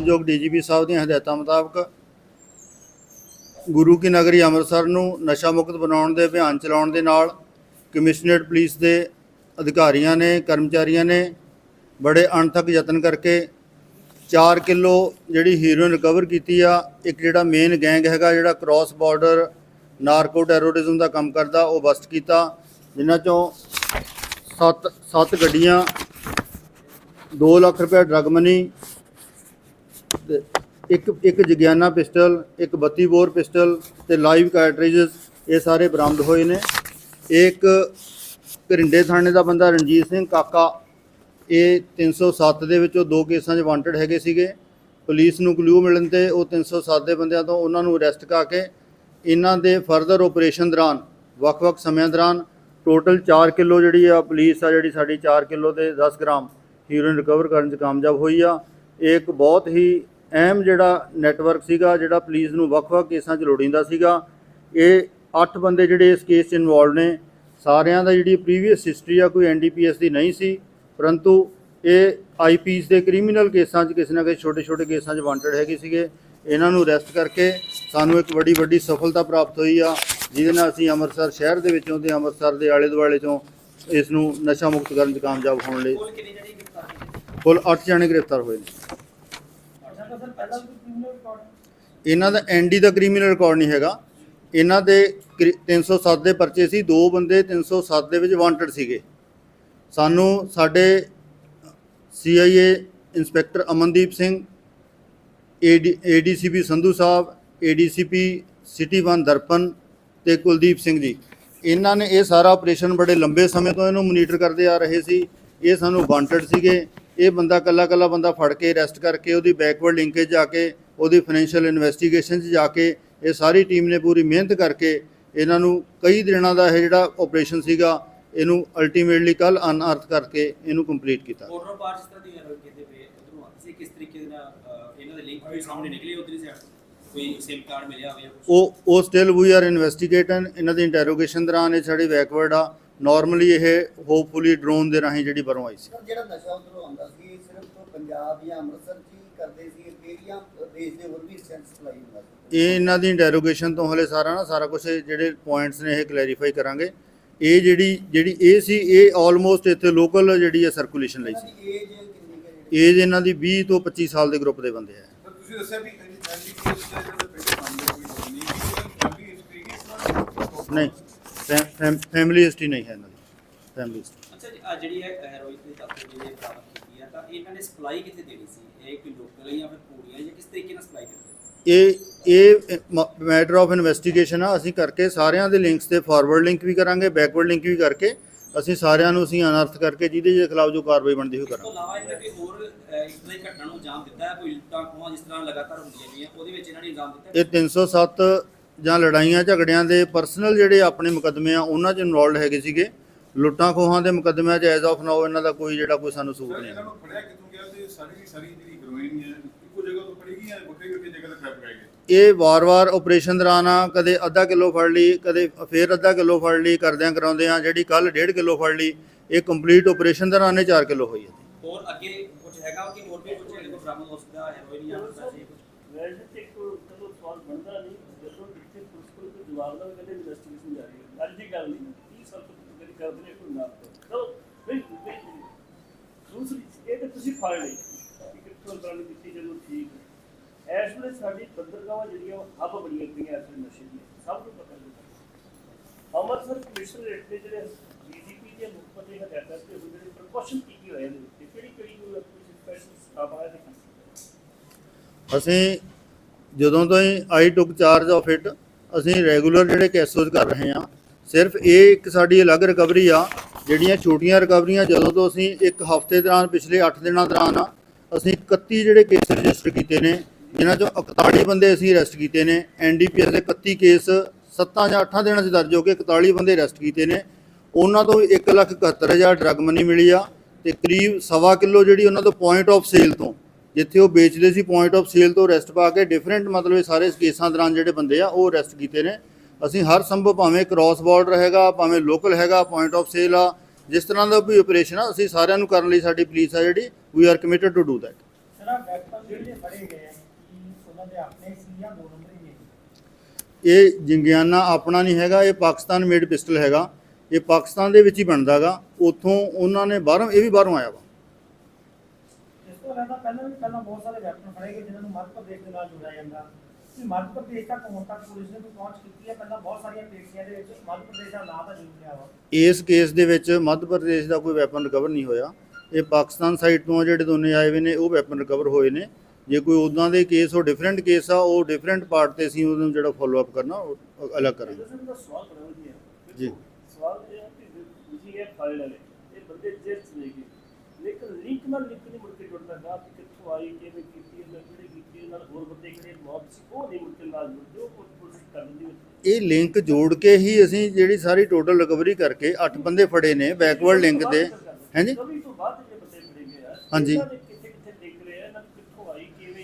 ਮਾਨਯੋਗ ਡੀਜੀਪੀ ਸਾਹਿਬ ਦੀਆਂ ਹਦਾਇਤਾਂ ਮੁਤਾਬਕ ਗੁਰੂ ਕੀ ਨਗਰੀ ਅੰਮ੍ਰਿਤਸਰ ਨੂੰ ਨਸ਼ਾ ਮੁਕਤ ਬਣਾਉਣ ਦੇ, ਅਭਿਆਨ ਚਲਾਉਣ ਦੇ ਨਾਲ ਕਮਿਸ਼ਨਰੇਟ ਪੁਲਿਸ ਦੇ ਅਧਿਕਾਰੀਆਂ ਨੇ, ਕਰਮਚਾਰੀਆਂ ਨੇ ਬੜੇ ਅਣਥਕ ਯਤਨ ਕਰਕੇ 4 ਕਿਲੋ ਜਿਹੜੀ ਹੀਰੋਇਨ ਰਿਕਵਰ ਕੀਤੀ ਆ, ਇੱਕ ਜਿਹੜਾ ਮੇਨ ਗੈਂਗ ਹੈਗਾ ਜਿਹੜਾ ਕ੍ਰਾਸ ਬਾਰਡਰ ਨਾਰਕੋ ਟੈਰੋਰਿਜ਼ਮ ਦਾ ਕੰਮ ਕਰਦਾ, ਉਹ ਬਸਟ ਕੀਤਾ, ਜਿਨ੍ਹਾਂ ਚੋਂ 7 7 ਗੱਡੀਆਂ 2 ਲੱਖ ਰੁਪਏ ਡਰਗ ਮਨੀ ਤੇ ਇੱਕ ਇੱਕ ਜਗਿਆਨਾ ਪਿਸਟਲ, ਇੱਕ 32 ਬੋਰ ਪਿਸਟਲ ਤੇ ਲਾਈਵ ਕਾਰਟ੍ਰਿਜਸ ਇਹ ਸਾਰੇ ਬਰਾਮਦ ਹੋਏ ਨੇ। ਇੱਕ ਘਰਿੰਡੇ ਥਾਣੇ ਦਾ ਬੰਦਾ ਰਣਜੀਤ ਸਿੰਘ ਕਾਕਾ, ਇਹ 307 ਦੇ ਵਿੱਚੋਂ ਦੋ ਕੇਸਾਂ 'ਚ ਵਾਂਟਡ ਹੈਗੇ ਸੀਗੇ। ਪੁਲਿਸ ਨੂੰ ਕਲੂ ਮਿਲਣ ਤੇ ਉਹ 307 ਦੇ ਬੰਦਿਆਂ ਤੋਂ ਉਹਨਾਂ ਨੂੰ ਅਰੈਸਟ ਕਰਕੇ ਇਹਨਾਂ ਦੇ ਫਰਦਰ ਆਪਰੇਸ਼ਨ ਦੌਰਾਨ, ਵੱਖ-ਵੱਖ ਸਮਿਆਂ ਦੌਰਾਨ ਟੋਟਲ 4 ਕਿਲੋ ਜਿਹੜੀ ਆ ਪੁਲਿਸ ਆ ਜਿਹੜੀ ਸਾਡੀ 4 ਕਿਲੋ ਤੇ 10 ਗ੍ਰਾਮ ਹੀਰੋਇਨ ਰਿਕਵਰ ਕਰਨ 'ਚ ਕਾਮਯਾਬ ਹੋਈ ਆ। ਇਹ ਇੱਕ ਬਹੁਤ ਹੀ ਅਹਿਮ ਜਿਹੜਾ ਨੈਟਵਰਕ ਸੀਗਾ, ਜਿਹੜਾ ਪੁਲਿਸ ਨੂੰ ਵੱਖ-ਵੱਖ ਕੇਸਾਂ 'ਚ ਲੋੜੀਂਦਾ ਸੀਗਾ। ਇਹ 8 ਬੰਦੇ ਜਿਹੜੇ ਇਸ ਕੇਸ 'ਚ ਇਨਵੋਲਡ ਨੇ, ਸਾਰਿਆਂ ਦਾ ਜਿਹੜੀ ਪ੍ਰੀਵੀਅਸ ਹਿਸਟਰੀ ਆ, ਕੋਈ ਐਨਡੀਪੀਐਸ ਦੀ ਨਹੀਂ ਸੀ, ਪਰੰਤੂ ਇਹ ਆਈਪੀਸ ਦੇ ਕ੍ਰਿਮੀਨਲ ਕੇਸਾਂ 'ਚ ਕਿਸੇ ਨਾ ਕਿਸੇ ਛੋਟੇ-ਛੋਟੇ ਕੇਸਾਂ 'ਚ ਵਾਂਟਡ ਹੈਗੇ ਸੀਗੇ। ਇਹਨਾਂ ਨੂੰ ਅਰੈਸਟ ਕਰਕੇ ਸਾਨੂੰ ਇੱਕ ਵੱਡੀ ਵੱਡੀ ਸਫਲਤਾ ਪ੍ਰਾਪਤ ਹੋਈ ਆ, ਜਿਹਦੇ ਨਾਲ ਅਸੀਂ ਅੰਮ੍ਰਿਤਸਰ ਸ਼ਹਿਰ ਦੇ ਵਿੱਚੋਂ ਤੇ ਅੰਮ੍ਰਿਤਸਰ ਦੇ ਆਲੇ ਦੁਆਲੇ ਚੋਂ ਇਸ ਨੂੰ ਨਸ਼ਾ ਮੁਕਤ ਕਰਨ 'ਚ ਕਾਮਯਾਬ ਹੋਣ ਲਈ ਕੁੱਲ 8 ਜਣੇ ਗ੍ਰਿਫਤਾਰ ਹੋਏ ਨੇ। ਸਰ, ਪਹਿਲਾਂ ਵੀ ਕ੍ਰਿਮੀਨਲ ਰਿਕਾਰਡ ਇਹਨਾਂ ਦਾ ਐਨਡੀ ਦਾ ਕ੍ਰਿਮੀਨਲ ਰਿਕਾਰਡ ਨਹੀਂ ਹੈਗਾ। ਇਹਨਾਂ ਦੇ ਕ੍ਰਿ- 307 ਦੇ ਪਰਚੇ ਸੀ। ਦੋ ਬੰਦੇ 307 ਦੇ ਵਿੱਚ ਵਾਂਟਡ ਸੀਗੇ। ਸਾਨੂੰ ਸਾਡੇ CIA inspector Amandeep Singh ADCP Sandhu sahib ADCP city one Darpan ਤੇ ਕੁਲਦੀਪ ਸਿੰਘ ਜੀ। ਇਹਨਾਂ ਨੇ ਇਹ ਸਾਰਾ ਆਪਰੇਸ਼ਨ ਬੜੇ ਲੰਬੇ ਸਮੇਂ ਤੋਂ ਇਹਨੂੰ ਮੋਨੀਟਰ ਕਰਦੇ ਆ ਰਹੇ ਸੀ। ਇਹ ਸਾਨੂੰ ਵਾਂਟਡ ਸੀਗੇ। ਇਹ ਬੰਦਾ ਕੱਲਾ ਕੱਲਾ ਬੰਦਾ ਫੜ ਕੇ ਅਰੈਸਟ ਕਰਕੇ ਉਹਦੀ ਬੈਕਵਰਡ ਲਿੰਕੇਜ ਜਾ ਕੇ ਉਹਦੀ ਫਾਈਨੈਂਸ਼ੀਅਲ ਇਨਵੈਸਟੀਗੇਸ਼ਨ 'ਚ ਜਾ ਕੇ ਇਹ ਸਾਰੀ ਟੀਮ ਨੇ ਪੂਰੀ ਮਿਹਨਤ ਕਰਕੇ ਇਹਨਾਂ ਨੂੰ ਕਈ ਦਿਨਾਂ ਦਾ ਇਹ ਜਿਹੜਾ ਆਪਰੇਸ਼ਨ ਸੀਗਾ ਇਹਨੂੰ ਅਲਟੀਮੇਟਲੀ ਕੱਲ ਅਨਅਰਥ ਕਰਕੇ ਇਹਨੂੰ ਕੰਪਲੀਟ ਕੀਤਾ। ਆਰਡਰ ਪਾਰ ਜਿਸ ਤਰ੍ਹਾਂ ਦੀ ਹੈਰੋਇਨ ਕਹਿੰਦੇ ਪਏ ਉਧਰੋਂ ਕਿਸੇ ਕਿਸ ਤਰੀਕੇ ਦੇ ਨਾਲ ਅਹ, ਇਹਨਾਂ ਦੇ ਲਿੰਕ ਵੀ ਸਾਹਮਣੇ ਨਿਕਲੇ ਉਧਰੀ ਸਾਈਡ ਕੋਈ ਸਿਮ ਕਾਰਡ ਮਿਲਿਆ ਹੋਵੇ? ਉਹ ਉਹ ਸਟਿਲ ਵੀ ਆਰ ਇਨਵੈਸਟੀਗੇਟਨ ਇਹਨਾਂ ਦੀ ਇੰਟਰੋਗੇਸ਼ਨ ਦੌਰਾਨ ਇਹ ਸਾਡੇ ਬੈਕਵਰਡ ਆ। ਨਾਰਮਲੀ ਇਹ ਹੋਪਫੁਲੀ ਡਰੋਨ ਦੇ ਰਾਹੀਂ ਜਿਹੜੀ ਬਰੋਂ ਆਈ ਸੀ ਸਰ ਜਿਹੜਾ ਨਸ਼ਾ ਉਧਰੋਂ ਆਉਂਦਾ ਸੀ ਇਹ ਸਿਰਫ ਪੰਜਾਬ ਜਾਂ ਅੰਮ੍ਰਿਤਸਰ 'ਚ ਹੀ ਕਰਦੇ ਸੀ ਕਿਹੜੀਆਂ ਦੇਸ਼ ਦੇ ਹੋਰ ਵੀ ਸੈਂਸ ਸਪਲਾਈ ਹੁੰਦਾ ਸੀ ਇਹ ਇਹਨਾਂ ਦੀ ਇੰਟਰੋਗੇਸ਼ਨ ਤੋਂ ਹਲੇ ਸਾਰਾ ਨਾ ਸਾਰਾ ਕੁਝ ਜਿਹੜੇ ਪੁਆਇੰਟਸ ਨੇ ਇਹ ਕਲੈਰੀਫਾਈ ਕਰਾਂਗੇ ਇਹ ਜਿਹੜੀ ਜਿਹੜੀ ਇਹ ਸੀ ਇਹ ਆਲਮੋਸਟ ਇੱਥੇ ਲੋਕਲ ਜਿਹੜੀ ਹੈ ਸਰਕੂਲੇਸ਼ਨ ਲਈ ਸੀ ਏਜ ਇਹਨਾਂ ਦੀ 20 ਤੋਂ 25 ਸਾਲ ਦੇ ਗਰੁੱਪ ਦੇ ਬੰਦੇ ਆ ਤੁਸੀਂ ਦੱਸਿਆ ਵੀ ਦਾ ਜਿਹੜਾ ਨਹੀਂ ਫੈਮਿਲੀ ਹਿਸਟਰੀ ਨਹੀਂ ਹੈ ਇਹਨਾਂ ਦੀ। ਫੈਮਿਲੀ ਹਿਸਟਰੀ ਅੱਛਾ ਜੀ, ਆਹ ਜਿਹੜੀ ਹੈ ਹੈਰੋਇਨ ਦੇ ਤੱਤ ਜਿਹੜੇ ਪ੍ਰਾਪਤ ਕੀਤੀ ਆ ਤਾਂ ਇਹਨਾਂ ਨੇ ਸਪਲਾਈ ਕਿੱਥੇ ਦੇਣੀ ਸੀ? ਇਹ ਕੋਈ ਲੋਕਲ ਜਾਂ ਫਿਰ ਪੂਰੀਆਂ ਜਾਂ ਕਿਸ ਤਰੀਕੇ ਨਾਲ ਸਪਲਾਈ ਕਰਦੇ ਇਹ ਇਹ ਮੈਟਰ ਆਫ ਇਨਵੈਸਟੀਗੇਸ਼ਨ ਆ। ਅਸੀਂ ਕਰਕੇ ਸਾਰਿਆਂ ਦੇ ਲਿੰਕਸ ਤੇ ਫਾਰਵਰਡ ਲਿੰਕ ਵੀ ਕਰਾਂਗੇ ਬੈਕਵਰਡ ਲਿੰਕ ਵੀ ਕਰਕੇ। ਅਸੀਂ ਸਾਰਿਆਂ ਨੂੰ ਅਸੀਂ ਅਨਰਥ ਕਰਕੇ ਜਿਹਦੇ ਜਿਹਦੇ ਖਿਲਾਫ ਜੋ ਕਾਰਵਾਈ ਬਣਦੀ ਹੋਈ ਇਸ ਤੋਂ ਕਰਾਂਗੇ ਇਲਾਵਾ ਇਹਨਾਂ ਨੇ ਕੋਈ ਹੋਰ ਇਸ ਤਰ੍ਹਾਂ ਦੀ ਘਟਨਾ ਨੂੰ ਅੰਜਾਮ ਦਿੱਤਾ ਹੈ? ਕੋਈ ਲੁੱਟਾਂ ਖੋਹਾਂ ਜਿਸ ਤਰ੍ਹਾਂ ਲਗਾਤਾਰ ਹੁੰਦੀਆਂ ਪਈਆਂ ਉਹਦੇ ਵਿੱਚ ਇਹਨਾਂ ਨੇ ਅੰਜਾਮ ਦਿੱਤਾ? ਇਹ 307 ਜਾਂ ਲੜਾਈਆਂ ਝਗੜਿਆਂ ਦੇ ਪਰਸਨਲ ਜਿਹੜੇ ਆਪਣੇ ਮੁਕੱਦਮੇ ਆ ਉਹਨਾਂ 'ਚ ਇਨਵੋਲਡ ਹੈਗੇ ਸੀਗੇ। ਲੁੱਟਾਂ ਖੋਹਾਂ ਦੇ ਮੁਕੱਦਮਿਆਂ 'ਚ ਐਜ਼ ਆਫ ਨਾਓ ਇਹਨਾਂ ਦਾ ਕੋਈ ਜਿਹੜਾ ਕੋਈ ਸਾਨੂੰ ਸਰ ਨਹੀਂ ਇਹਨਾਂ ਨੂੰ ਫੜਿਆ ਕਿੱਥੋਂ ਗਿਆ ਤੇ ਸਾਰੀ ਦੀ ਸਾਰੀ ਜਿਹੜੀ ਹੀਰੋਇਨ ਹੈ ਇੱਕੋ ਜਗ੍ਹਾ ਤੋਂ ਫੜੀ ਗਈ ਜਾਂ ਵੱਖਰੀ ਵੱਖਰੀ ਜਗ੍ਹਾ ਤੇ ਟ੍ਰੈਪ ਗਏ? ਇਹ ਵਾਰ-ਵਾਰ ਆਪਰੇਸ਼ਨ ਦੌਰਾਨ ਆ ਕਦੇ ਅੱਧਾ ਕਿਲੋ ਫੜ ਲਈ ਕਦੇ ਫੇਰ ਅੱਧਾ ਕਿਲੋ ਫੜ ਲਈ ਕਰਦਿਆਂ ਕਰਾਉਂਦੇ ਆ ਜਿਹੜੀ ਕੱਲ 1.5 ਕਿਲੋ ਫੜ ਲਈ ਇਹ ਕੰਪਲੀਟ ਆਪਰੇਸ਼ਨ ਦੌਰਾਨ ਇਹ 4 ਕਿਲੋ ਹੋਈ ਹੈ। ਹੋਰ ਅੱਗੇ ਕੁਝ ਹੈਗਾ ਕਿ ਹੋਰ ਵੀ ਕੁਝ ਇਹਦੇ ਕੋਲ ਬਰਾਮਦ ਹੋ ਸਕਦਾ ਹੈਰੋਇਨ ਜਾਂ ਨਸ਼ੇ ਕੁਝ ਵੈਸੇ ਤੇ ਕੋਈ ਚਲੋ ਸਵਾਲ ਬਣਦਾ ਨਹੀਂ ਜਦੋਂ ਜਿੱਥੇ ਪੁਲਿਸ ਕੋਲ ਕੋਈ ਜਵਾਬ ਦਾ ਕਹਿੰਦੇ ਇਨਵੈਸਟੀਗੇਸ਼ਨ ਜਾਰੀ ਹੈ। ਅੱਜ ਦੀ ਗੱਲ ਨਹੀਂ 30 ਸਾਲ ਤੋਂ ਕਦੀ ਕਰਦੇ ਨੇ ਕੋਈ ਨਾ ਚਲੋ ਬਿਲਕੁਲ ਬਿਲਕੁਲ ਦੂਸਰੀ ਇਹ ਤਾਂ ਤੁਸੀਂ ਫੜ ਲਈ। ਕਿ ਕਿੱਥੋਂ ਗੱਲ ਕੀਤੀ ਜਦੋਂ ਠੀਕ ਹੈ। ਇਸ ਵੇਲੇ ਸਾਡੀ ਬੰਦਰਗਾਹਾਂ ਜਿਹੜੀਆਂ ਉਹ ਹੱਬ ਬਣੀਆਂ ਪਈਆਂ ਇਸ ਵੇਲੇ ਨਸ਼ੇ ਦੀਆਂ, ਸਭ ਨੂੰ ਪਤਾ ਨਹੀਂ ਅੰਮ੍ਰਿਤਸਰ ਕਮਿਸ਼ਨਰੇਟ ਦੇ ਜਿਹੜੇ ਡੀਜੀਪੀ ਦੇ ਮੁੱਖ ਪਤੇ ਹਦਾਇਤਾਂ ਤੇ ਉਹ ਜਿਹੜੇ ਪ੍ਰੀਕਾਸ਼ਨ ਕੀ ਕੀ ਹੋਏ ਇਹਦੇ ਉੱਤੇ ਕਿਹੜੀ ਕਿਹੜੀ ਕੋਈ ਆਪਣੀ ਸਪੈਸ਼ਲ ਸਟਾਫ ਆਇਆ ਤੇ ਕੀ ਅਸੀਂ ਜਦੋਂ ਤੋਂ ਹੀ I took charge of it ਅਸੀਂ ਰੈਗੂਲਰ ਜਿਹੜੇ ਕੇਸਸ ਕਰ ਰਹੇ ਹਾਂ, ਸਿਰਫ ਇਹ ਇੱਕ ਸਾਡੀ ਅਲੱਗ ਰਿਕਵਰੀ ਆ, ਜਿਹੜੀਆਂ ਛੋਟੀਆਂ ਰਿਕਵਰੀਆਂ ਜਦੋਂ ਤੋਂ ਅਸੀਂ ਇੱਕ ਹਫ਼ਤੇ ਦੌਰਾਨ, ਪਿਛਲੇ 8 ਦਿਨਾਂ ਦੌਰਾਨ ਅਸੀਂ 31 ਜਿਹੜੇ ਕੇਸ ਰਜਿਸਟਰ ਕੀਤੇ ਨੇ, ਜਿਨ੍ਹਾਂ ਚੋਂ 41 ਬੰਦੇ ਅਸੀਂ ਅਰੈਸਟ ਕੀਤੇ ਨੇ ਐਨਡੀਪੀਐਸ ਦੇ 31 ਕੇਸ 7 ਜਾਂ 8 ਦਿਨਾਂ 'ਚ ਦਰਜ ਹੋ ਕੇ 41 ਬੰਦੇ ਅਰੈਸਟ ਕੀਤੇ ਨੇ। ਉਹਨਾਂ ਤੋਂ 171000 ਡਰੱਗ ਮਨੀ ਮਿਲੀ ਆ, ਤੇ ਕਰੀਬ ਸਵਾ ਕਿਲੋ ਜਿਹੜੀ ਉਹਨਾਂ ਤੋਂ ਪੁਆਇੰਟ ਆਫ ਸੇਲ ਤੋਂ ਜਿੱਥੇ ਉਹ ਵੇਚਦੇ ਸੀ ਪੁਆਇੰਟ ਆਫ ਸੇਲ ਤੋਂ ਅਰੈਸਟ ਪਾ ਕੇ ਡਿਫਰੈਂਟ ਮਤਲਬ ਇਹ ਸਾਰੇ ਕੇਸਾਂ ਦੌਰਾਨ ਜਿਹੜੇ ਬੰਦੇ ਆ ਉਹ ਅਰੈਸਟ ਕੀਤੇ ਨੇ। ਅਸੀਂ ਹਰ ਸੰਭਵ ਭਾਵੇਂ ਕ੍ਰਾਸ ਬਾਰਡਰ ਹੈਗਾ ਭਾਵੇਂ ਲੋਕਲ ਹੈਗਾ ਪੁਆਇੰਟ ਆਫ ਸੇਲ ਆ ਜਿਸ ਤਰ੍ਹਾਂ ਦਾ ਵੀ ਆਪਰੇਸ਼ਨ ਆ ਅਸੀਂ ਸਾਰਿਆਂ ਨੂੰ ਕਰਨ ਲਈ ਸਾਡੀ ਪੁਲਿਸ ਆ ਜਿਹੜੀ we are committed to do that ਇਹ ਜਿੰਗਿਆਨਾ ਆਪਣਾ ਨਹੀਂ ਹੈਗਾ ਇਹ ਪਾਕਿਸਤਾਨ ਮੇਡ ਪਿਸਟਲ ਹੈਗਾ। ਇਹ ਪਾਕਿਸਤਾਨ ਦੇ ਵਿੱਚ ਹੀ ਬਣਦਾਗਾ ਉੱਥੋਂ ਉਹਨਾਂ ਨੇ ਬਾਹਰੋਂ ਇਹ ਵੀ ਬਾਹਰੋਂ ਆਇਆ ਵਾ। ਤੋਂ ਇਲਾਵਾ ਪਹਿਲਾਂ ਵੀ ਪਹਿਲਾਂ ਬਹੁਤ ਸਾਰੇ ਵੈਪਨ ਫੜੇ ਗਏ ਜਿਨ੍ਹਾਂ ਨੂੰ ਮੱਧ ਪ੍ਰਦੇਸ਼ ਦੇ ਨਾਲ ਜੋੜਿਆ ਜਾਂਦਾ। ਕਿ ਮੱਧ ਪ੍ਰਦੇਸ਼ ਤੱਕ ਹੁਣ ਤੱਕ ਪੁਲਿਸ ਨੇ ਕੋਈ ਪਹੁੰਚ ਕੀਤੀ ਹੈ? ਪਹਿਲਾਂ ਬਹੁਤ ਸਾਰੀਆਂ ਪੇਸ਼ੀਆਂ ਦੇ ਵਿੱਚ ਮੱਧ ਪ੍ਰਦੇਸ਼ ਦਾ ਨਾਂ ਤਾਂ ਜ਼ਰੂਰ ਲਿਆ ਵਾ। ਇਸ ਕੇਸ ਦੇ ਵਿੱਚ ਮੱਧ ਪ੍ਰਦੇਸ਼ ਦਾ ਕੋਈ ਵੈਪਨ ਰਿਕਵਰ ਨਹੀਂ ਹੋਇਆ। ਇਹ ਪਾਕਿਸਤਾਨ ਸਾਈਡ ਤੋਂ ਜਿਹੜੇ ਦੋਨੇ ਆਏ ਹੋਏ ਨੇ ਉਹ ਵੈਪਨ ਰਿਕਵਰ ਹੋਏ ਨੇ। ਜੇ ਕੋਈ ਉਦਾਂ ਦੇ ਕੇਸ ਉਹ ਡਿਫਰੈਂਟ ਕੇਸ ਆ ਉਹ ਡਿਫਰੈਂਟ ਪਾਰਟ ਤੇ ਅਸੀਂ ਉਹਨੂੰ ਜਿਹੜਾ ਫੋਲੋ ਅਪ ਕਰਨਾ ਉਹ ਅਲੱਗ ਕਰਾਂਗੇ। ਹੈ। ਜੀ। ਸਵਾਲ ਇਹ ਹੈ ਕਿ ਤੁਸੀਂ ਇਹ ਫਾਈਲ ਵਾਲੇ ਇਹ ਬੰਦੇ ਜੇਲ੍ਹ ਚ ਨਹੀਂ ਗਏ। ਲੇਕਿਨ ਲਿੰਕ ਨਾਲ ਲਿੰਕ ਨਹੀਂ ਮੁੜ ਕੇ ਜੁੜਦਾ ਨਾ ਕਿ ਕਿੱਥੋਂ ਆਈ ਕਿਵੇਂ ਕੀਤੀ ਇਹਨਾਂ ਕਿਹੜੇ ਕੀਤੀ ਨਾਲ ਹੋਰ ਬੰਦੇ ਕਿਹੜੇ ਮੌਤ ਸੀ ਉਹ ਨਹੀਂ ਮੁੜ ਕੇ ਨਾਲ ਜੁੜਦੇ ਉਹ ਪੁਲਿਸ ਕਰ ਦਿੰਦੀ ਹੈ ਇਹ ਲਿੰਕ ਜੋੜ ਕੇ ਹੀ ਅਸੀਂ ਜਿਹੜੀ ਸਾਰੀ ਟੋਟਲ ਰਿਕਵਰੀ ਕਰਕੇ 8 ਬੰਦੇ ਫੜੇ ਨੇ ਬੈਕਵਰਡ ਲਿੰਕ ਦੇ। ਹਾਂਜੀ ਤੋਂ ਹਾਂਜੀ। ਦੇ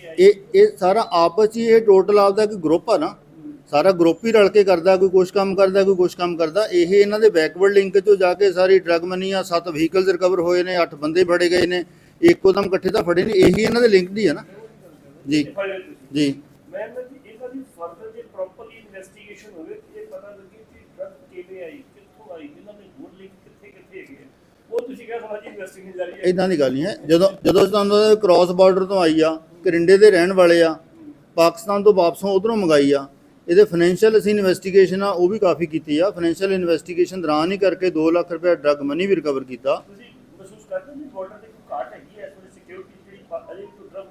ਆਈ ਇਹ ਇਹ ਸਾਰਾ ਆਪਸ 'ਚ ਹੀ ਇਹ ਟੋਟਲ ਆਪਦਾ ਇੱਕ ਗਰੁੱਪ ਆ ਨਾ। ਸਾਰਾ ਗਰੁੱਪ ਹੀ ਰਲ ਕੇ ਕਰਦਾ ਕੋਈ ਕੁਛ ਕੰਮ ਕਰਦਾ ਕੋਈ ਕੁਛ ਕੰਮ ਕਰਦਾ ਇਹ ਇਹਨਾਂ ਦੇ ਬੈਕਵਰਡ ਲਿੰਕ 'ਚੋਂ ਜਾ ਕੇ ਸਾਰੀ ਡਰਗ ਮਨੀ ਆ ਸੱਤ ਵਹੀਕਲਸ ਰਿਕਵਰ ਹੋਏ ਨੇ 8 ਬੰਦੇ ਫੜੇ ਗਏ ਨੇ ਇੱਕੋ ਦਮ ਇਕੱਠੇ ਤਾਂ ਫੜੇ ਨੇ ਇਹੀ ਇਹਨਾਂ ਦੇ ਲਿੰਕ ਦੀ ਹੈ ਨਾ ਜੀ। ਜੀ ਮੈਂ ਜੀ ਦੀ ਫਰਦਰ ਜੇ ਪ੍ਰੋਪਰਲੀ ਇਨਵੈਸਟੀਗੇਸ਼ਨ ਹੋਵੇ ਤੇ ਇਹ ਪਤਾ ਲੱਗੇ ਕਿ ਡਰਗ ਕਿਵੇਂ ਆਈ ਕਿੱਥੋਂ ਆਈ ਇਹਨਾਂ ਦੇ ਹੋਰ ਲਿੰਕ ਕਿੱਥੇ ਕਿੱਥੇ ਹੈਗੇ ਆ। ਉਹ ਤੁਸੀਂ ਕਹਿ ਸਮਝੀ ਇਨਵੈਸਟੀਗੇਸ਼ਨ ਜਾਰੀ ਹੈ ਇਦਾਂ ਦੀ ਗੱਲ ਨਹੀਂ ਹੈ ਜਦੋਂ ਜਦੋਂ ਤੁਹਾਨੂੰ ਕ੍ਰਾਸ ਬਾਰਡਰ ਤੋਂ ਆਈ ਆ ਕਰਿੰਡੇ ਦੇ ਰਹਿਣ ਵਾਲੇ ਆ ਪਾਕਿਸਤਾਨ ਤੋਂ ਵਾਪਸੋਂ ਉਧਰੋਂ ਮੰਗਾਈ ਆ ਇਹਦੇ ਫਾਈਨੈਂਸ਼ੀਅਲ ਅਸੀਂ ਇਨਵੈਸਟੀਗੇਸ਼ਨ ਆ ਉਹ ਵੀ ਕਾਫੀ ਕੀਤੀ ਆ। ਫਾਈਨੈਂਸ਼ੀਅਲ ਇਨਵੈਸਟੀਗੇਸ਼ਨ ਦੌਰਾਨ ਹੀ ਕਰਕੇ 2 ਲੱਖ ਰੁਪਏ ਡਰਗ ਮਨੀ ਵੀ ਰਿਕਵਰ ਕੀਤਾ। ਤੁਸੀਂ ਮਹਿਸੂਸ ਕਰਦੇ ਹੋ ਕਿ ਬਾਰਡਰ ਤੇ ਕੋਈ ਘਾਟ ਹੈਗੀ ਹੈ? ਇਸ ਵੇਲੇ ਸਿਕਿਉਰਿਟੀ ਜਿਹੜੀ ਪਾ- ਅਜੇ ਕੋਈ ਡਰਗ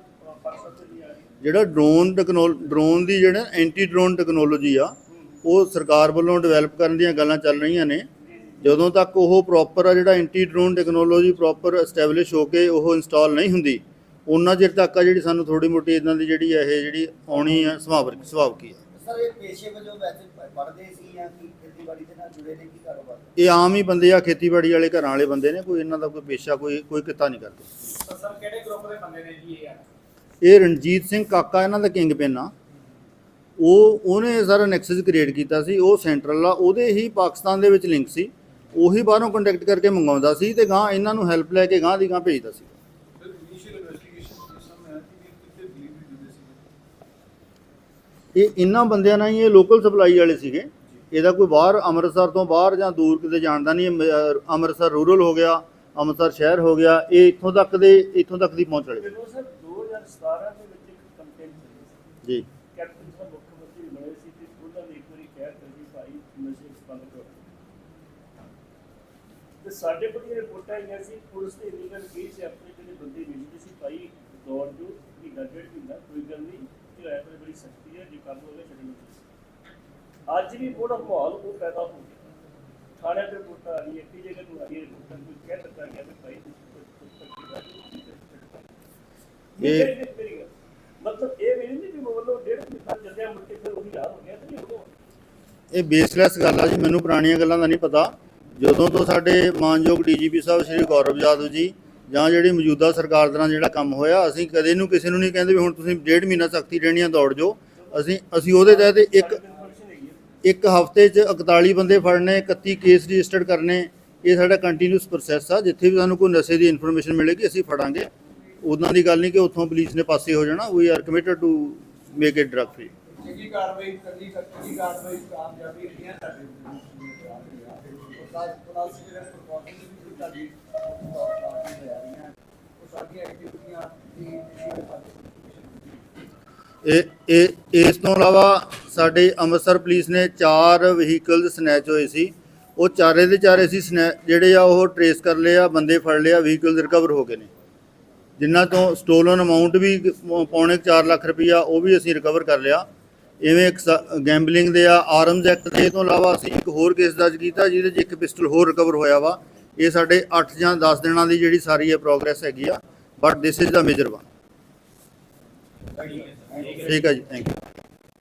ਪਾਕਿਸਤਾਨ ਤੋਂ ਨਹੀਂ ਆ ਰਹੀ। ਜਿਹੜਾ ਡਰੋਨ ਡਰੋਨ ਦੀ ਜਿਹੜਾ ਐਂਟੀ ਡਰੋਨ ਟੈਕਨੋਲੋਜੀ ਆ ਉਹ ਸਰਕਾਰ ਵੱਲੋਂ ਡਿਵੈਲਪ ਕਰਨ ਦੀਆਂ ਗੱਲਾਂ ਚੱਲ ਰਹੀਆਂ ਨੇ। ਜਦੋਂ ਤੱਕ ਉਹ ਪ੍ਰੋਪਰ ਆ ਜਿਹੜਾ anti drone technology proper establish ਹੋ ਕੇ ਉਹ ਇੰਸਟਾਲ ਨਹੀਂ ਹੁੰਦੀ ਉਹਨਾਂ ਚਿਰ ਤੱਕ ਆ ਜਿਹੜੀ ਸਾਨੂੰ ਥੋੜੀ ਮੋਟੀ ਇਦਾਂ ਦੀ ਜਿਹੜੀ ਇਹ ਜਿਹੜੀ ਆਉਣੀ ਆ ਸੁਭਾਵਿਕ ਸੁਭਾਵ ਕੀ ਆ। ਸਰ ਇਹ ਪੇਸ਼ੇ ਵਜੋਂ ਵੈਸੇ ਪ- ਪੜ੍ਹਦੇ ਸੀ ਜਾਂ ਕੀ ਖੇਤੀਬਾੜੀ ਦੇ ਨਾਲ ਜੁੜੇ ਨੇ ਕੀ ਕਾਰੋਬਾਰ ਇਹ ਆਮ ਹੀ ਬੰਦੇ ਆ ਖੇਤੀਬਾੜੀ ਵਾਲੇ ਘਰਾਂ ਵਾਲੇ ਬੰਦੇ ਨੇ ਕੋਈ ਇਹਨਾਂ ਦਾ ਕੋਈ ਪੇਸ਼ਾ ਕੋਈ ਕੋਈ ਕਿੱਤਾ ਨਹੀਂ ਕਰਦੇ। ਤਾਂ ਸਰ ਕਿਹੜੇ ਗਰੁੱਪ ਦੇ ਬੰਦੇ ਨੇ ਜੀ ਇਹ? ਆ ਇਹ ਰਣਜੀਤ ਸਿੰਘ ਕਾਕਾ ਇਹਨਾਂ ਦਾ ਕਿੰਗ ਪਿਨ ਆ। ਉਹ ਉਹਨੇ ਸਾਰਾ ਨੈਕਸਸ ਕ੍ਰੀਏਟ ਕੀਤਾ ਸੀ ਉਹ ਸੈਂਟਰਲ ਆ ਉਹਦੇ ਹੀ ਪਾਕਿਸਤਾਨ ਦੇ ਵਿੱਚ ਲਿੰਕ ਸੀ। ਉਹੀ ਬਾਹਰੋਂ ਕੰਟੈਕਟ ਕਰਕੇ ਮੰਗਾਉਂਦਾ ਸੀ ਤੇ ਗਾਂ ਇਹਨਾਂ ਨੂੰ ਹੈਲਪ ਲੈ ਕੇ ਗਾਂ ਦੀ ਗਾਂ ਭੇਜਦਾ ਸੀ ਫਿਰ ਇਨੀਸ਼ੀਅਲ ਇਨਵੈਸਟੀਗੇਸ਼ਨ ਦੇ ਸਾਹਮਣੇ ਆਇਆ ਕਿ ਇਹ ਕਿੱਥੇ ਡਿਲੀਵਰੀ ਦਿੰਦੇ ਸੀ ਇਹ ਇਹਨਾਂ ਬੰਦਿਆਂ ਨਾਲ ਹੀ ਇਹ ਲੋਕਲ ਸਪਲਾਈ ਵਾਲੇ ਸੀਗੇ। ਇਹਦਾ ਕੋਈ ਬਾਹਰ ਅੰਮ੍ਰਿਤਸਰ ਤੋਂ ਬਾਹਰ ਜਾਂ ਦੂਰ ਕਿਤੇ ਜਾਣਦਾ ਨਹੀਂ ਅੰਮ੍ਰਿਤਸਰ ਰੂਰਲ ਹੋ ਗਿਆ ਅੰਮ੍ਰਿਤਸਰ ਸ਼ਹਿਰ ਹੋ ਗਿਆ ਇਹ ਇੱਥੋਂ ਤੱਕ ਦੇ ਇੱਥੋਂ ਤੱਕ ਦੀ ਪਹੁੰਚ ਵਾਲੇ। ਮੈਨੂੰ ਸਰ 2017 ਦੇ ਵਿੱਚ ਇੱਕ ਕੰਪਲੇਂਟ ਚੱਲੀ ਸੀ। ਜੀ। ਕੈਪਟਨ ਸਾਹਿਬ ਮੁੱਖ ਮੰਤਰੀ ਬਣੇ ਸੀ ਤੇ ਉਹਨਾਂ ਨੇ ਇੱਕ ਵਾਰੀ ਕਹਿ ਦਿੱਤੀ ਭਾਈ ਨਸ਼ੇ ਬੰਦ ਕਰੋ। ਤੇ ਸਾਡੇ ਕੋਲ ਇਹ ਰਿਪੋਰਟਾਂ ਆਈਆਂ ਸੀ ਪੁਲਿਸ ਨੇ ਇਲੀਗਲ ਕੇਸ ਆਪਣੇ ਜਿਹੜੇ ਬੰਦੇ ਮਿਲਦੇ ਸੀ ਭਾਈ ਦੌੜ ਜੋ ਕਿ ਡੇਢ ਮਹੀਨਾ ਕੋਈ ਗੱਲ ਨਹੀਂ। ਕਿ ਰਾਇ ਪਰ ਬੜੀ ਸਖਤੀ ਹੈ ਜੇ ਕੰਮ ਹੋਵੇ ਛੱਡਣ ਨੂੰ ਅੱਜ ਵੀ ਥੋੜਾ ਮਾਹੌਲ ਉਹ ਪੈਦਾ ਹੋ ਗਿਆ। ਥਾਣੇ ਤੇ ਰਿਪੋਰਟਾਂ ਆ ਰਹੀ ਹੈ ਕਿ ਜਗ੍ਹਾ ਨੂੰ ਆ ਰਹੀ ਹੈ ਰਿਪੋਰਟਾਂ ਕਹਿ ਦਿੱਤਾ ਗਿਆ ਕਿ ਭਾਈ ਇਹ- ਮਤਲਬ ਇਹ ਵੀ ਨਹੀਂ ਕਿ ਮਤਲਬ ਡੇਢ ਮਹੀਨਾ ਚੱਲਿਆ ਮੁੜ ਕੇ ਫਿਰ ਉਹੀ ਹਾਲ ਹੋ ਗਿਆ ਤੇ ਇਹ ਬੇਸਲੈਸ ਗੱਲ ਆ ਜੀ ਮੈਨੂੰ ਪੁਰਾਣੀਆਂ ਗੱਲਾਂ ਦਾ ਨਹੀਂ ਪਤਾ। ਜਦੋਂ ਤੋਂ ਸਾਡੇ ਮਾਨਯੋਗ ਡੀਜੀਪੀ ਸਾਹਿਬ ਸ਼੍ਰੀ ਗੌਰਵ ਯਾਦਵ ਜੀ ਜਾਂ ਜਿਹੜੀ ਮੌਜੂਦਾ ਸਰਕਾਰ ਦੌਰਾਨ ਜਿਹੜਾ ਕੰਮ ਹੋਇਆ, ਅਸੀਂ ਕਦੇ ਨੂੰ ਕਿਸੇ ਨੂੰ ਨਹੀਂ ਕਹਿੰਦੇ ਵੀ ਹੁਣ ਤੁਸੀਂ ਡੇਢ ਮਹੀਨਾ ਸਖਤੀ ਰਹਿਣੀਆਂ ਦੌੜ ਜਾਓ। ਅਸੀਂ ਅਸੀਂ ਉਹਦੇ ਤਹਿਤ ਇੱਕ ਇੱਕ ਹਫ਼ਤੇ 'ਚ 41 ਬੰਦੇ ਫੜਨੇ 31 ਕੇਸ ਰਜਿਸਟਰਡ ਕਰਨੇ, ਇਹ ਸਾਡਾ ਕੰਟੀਨਿਊਸ ਪ੍ਰੋਸੈਸ ਆ। ਜਿੱਥੇ ਵੀ ਸਾਨੂੰ ਕੋਈ ਨਸ਼ੇ ਦੀ ਇਨਫੋਰਮੇਸ਼ਨ ਮਿਲੇਗੀ, ਅਸੀਂ ਫੜਾਂਗੇ। ਉਦਾਂ ਦੀ ਗੱਲ ਨਹੀਂ ਕਿ ਉੱਥੋਂ ਪੁਲਿਸ ਨੇ ਪਾਸੇ ਹੋ ਜਾਣਾ। We are committed to make it drug free ਚੰਗੀ ਕਾਰਵਾਈ ਕੱਲੀ ਕੱਲੀ ਕਾਰਵਾਈ ਕਾਮਯਾਬੀ ਰਹੀਆਂ ਸਾਡੇ ਪਲਾਸ ਤੁਹਾਡੀ ਪਾਰਟੀ ਲੈ ਰਹੀਆਂ ਉਹ ਸਾਡੀਆਂ ਐਕਟੀਵਿਟੀਆਂ ਦੀ ਇਹ ਇਹ, ਇਸ ਤੋਂ ਇਲਾਵਾ ਸਾਡੇ ਅੰਮ੍ਰਿਤਸਰ ਪੁਲਿਸ ਨੇ ਚਾਰ ਵਹੀਕਲ ਸਨੈਚ ਹੋਏ ਸੀ। ਉਹ ਚਾਰੇ ਦੇ ਚਾਰੇ ਸੀ ਸਨੈ ਜਿਹੜੇ ਆ ਉਹ ਟਰੇਸ ਕਰ ਲਏ ਆ, ਬੰਦੇ ਫੜ ਲਏ ਆ ਵਹੀਕਲ ਰਿਕਵਰ ਹੋ ਗਏ ਨੇ। ਜਿਨ੍ਹਾਂ ਤੋਂ ਸਟੋਲਨ ਅਮਾਉਂਟ ਵੀ ਪ- ਪੌਣੇ 4 ਲੱਖ ਰੁਪਈਆ ਉਹ ਵੀ ਅਸੀਂ ਰਿਕਵਰ ਕਰ ਲਿਆ। ਇਵੇਂ ਇੱਕ ਗੈਂਬਲਿੰਗ ਦੇ ਆ ਆਰਮਜ਼ ਐਕਟ ਦੇ ਤੋਂ ਇਲਾਵਾ ਅਸੀਂ ਇੱਕ ਹੋਰ ਕੇਸ ਦਰਜ ਕੀਤਾ, ਜਿਹਦੇ 'ਚ ਇੱਕ ਪਿਸਟਲ ਹੋਰ ਰਿਕਵਰ ਹੋਇਆ ਵਾ। ਇਹ ਸਾਡੇ 8 ਜਾਂ 10 ਦਿਨਾਂ ਦੀ ਜਿਹੜੀ ਸਾਰੀ ਇਹ ਪ੍ਰੋਗਰੈਸ ਹੈਗੀ ਆ but this is the major one ਠੀਕ ਹੈ ਜੀ ਥੈਂਕ ਯੂ